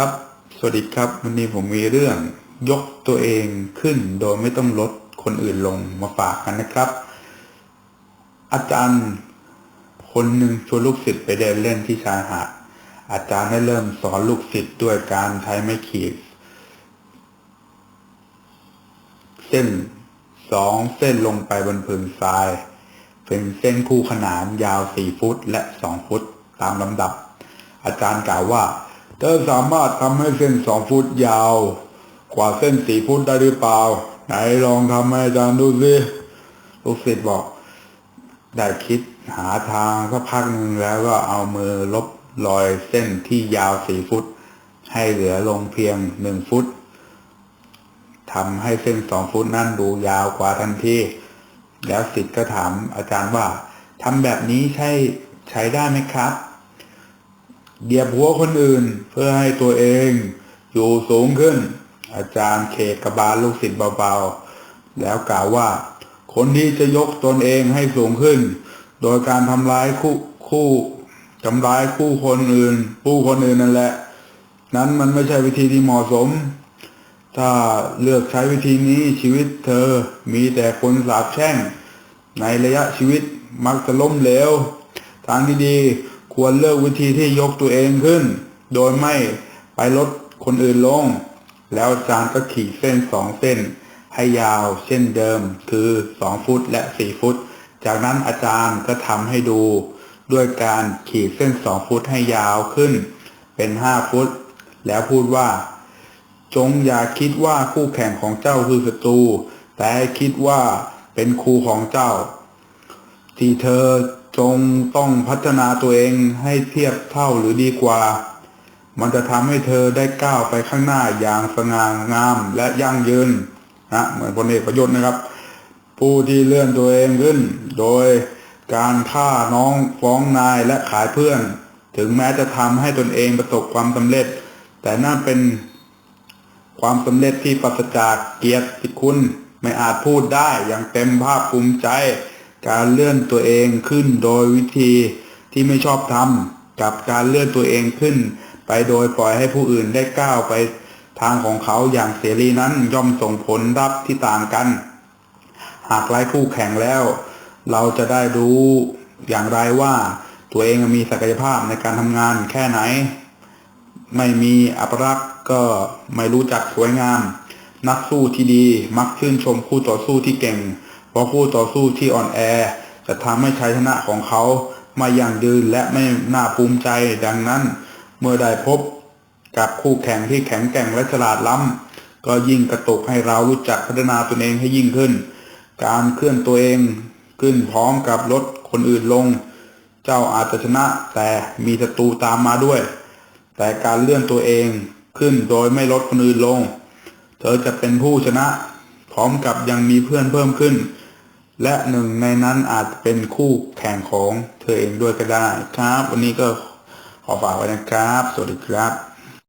ครับ สวัสดีครับวันนี้ผมมีเรื่องยกตัวเองขึ้นโดยไม่ต้องลดคนอื่นลงมาฝากกันนะครับ อาจารย์คนหนึ่งชวนลูกศิษย์ไปเดินเล่นที่ชายหาดอาจารย์ได้เริ่มสอนลูกศิษย์ด้วยการใช้ไม้ขีด เส้นสองเส้นลงไปบนผืนทราย เป็นเส้นคู่ขนานยาวสี่ฟุตและสองฟุตตามลำดับ อาจารย์กล่าวว่า เธอสามารถทำให้เส้นสองฟุตยาว กว่าเส้นสี่ฟุตได้หรือเปล่า ไหนลองทำให้อาจารย์ดูสิลูกศิษย์บอก ได้คิดหาทางสักพักหนึ่งแล้วก็เอามือลบรอยเส้นที่ยาวสี่ฟุต ให้เหลือลงเพียงหนึ่งฟุตทำให้เส้นสองฟุตนั่นดูยาวกว่าทันทีแล้วศิษย์ก็ถามอาจารย์ว่าทำแบบนี้ใช่ใช้ได้ไหมครับ เหยียบหัวคนอื่นเพื่อให้ตัวเองอยู่สูงขึ้น อาจารย์เคกบาลลูกศิษย์เบาๆ แล้วกล่าวว่า คนที่จะยกตนเองให้สูงขึ้น โดยการทำร้ายคู่คู่ทำร้ายคู่คนอื่น ผู้คนอื่นนั่นแหละ นั้นมันไม่ใช่วิธีที่เหมาะสม ถ้าเลือกใช้วิธีนี้ชีวิตเธอมีแต่คนสาบแช่ง ในระยะชีวิตมักจะล้มเหลวทางที่ดี ควรเลือกวิธีที่ยกตัวเองขึ้น โดยไม่ไปลดคนอื่นลง แล้วอาจารย์ก็ขีดเส้นสองเส้น ให้ยาวเช่นเดิม คือสองฟุตและสี่ฟุต จากนั้นอาจารย์ก็ทำให้ดู ด้วยการขีดเส้นสองฟุตให้ยาวขึ้น เป็นห้าฟุต แล้วพูดว่า จงอย่าคิดว่าคู่แข่งของเจ้าคือศัตรูแต่คิดว่าเป็นครูของเจ้า ที่เธอ จงต้องพัฒนาตัวเองให้เทียบเท่าหรือดีกว่า มันจะทำให้เธอได้ก้าวไปข้างหน้าอย่างสง่างามและยั่งยืนนะเหมือนพลเอกประยุทธ์นะครับ ผู้ที่เลื่อนตัวเองขึ้น โดยการฆ่าน้องฟ้องนายและขายเพื่อน ถึงแม้จะทำให้ตนเองประสบความสำเร็จ แต่นั่นเป็นความสำเร็จที่ปราศจากเกียรติคุณไม่อาจพูดได้อย่างเต็มภาคภูมิใจ การเลื่อนตัวเองขึ้นโดยวิธีที่ไม่ชอบทำกับการเลื่อนตัวเองขึ้น ไปโดยปล่อยให้ผู้อื่นได้ก้าวไปทางของเขาอย่างเสรีนั้นย่อมส่งผลรับที่ต่างกัน หากไล่คู่แข่งแล้ว เราจะได้รู้อย่างไรว่า ตัวเองมีศักยภาพในการทำงานแค่ไหน ไม่มีอัปรักษ์ก็ไม่รู้จักสวยงาม นักสู้ที่ดีมักชื่นชมคู่ต่อสู้ที่เก่ง ราะคู่ต่อสู้ที่อ่อนแอ จะทำให้ชัยชนะของเขามาอย่างยืนและไม่น่าภูมิใจดังนั้น เมื่อได้พบกับคู่แข่งที่แข็งแกร่งและฉลาดล้ำก็ยิ่งกระตุกให้เรารู้จักพัฒนาตนเองให้ยิ่งขึ้น การเคลื่อนตัวเองขึ้นพร้อมกับลดคนอื่นลง เจ้าอาจจะชนะแต่มีศัตรูตามมาด้วย แต่การเลื่อนตัวเองขึ้นโดยไม่ลดคนอื่นลง เธอจะเป็นผู้ชนะ พร้อมกับยังมีเพื่อนเพิ่มขึ้น และหนึ่งในนั้นอาจเป็นคู่แข่งของเธอเองด้วยก็ได้ครับ วันนี้ก็ขอฝากไว้นะครับ สวัสดีครับ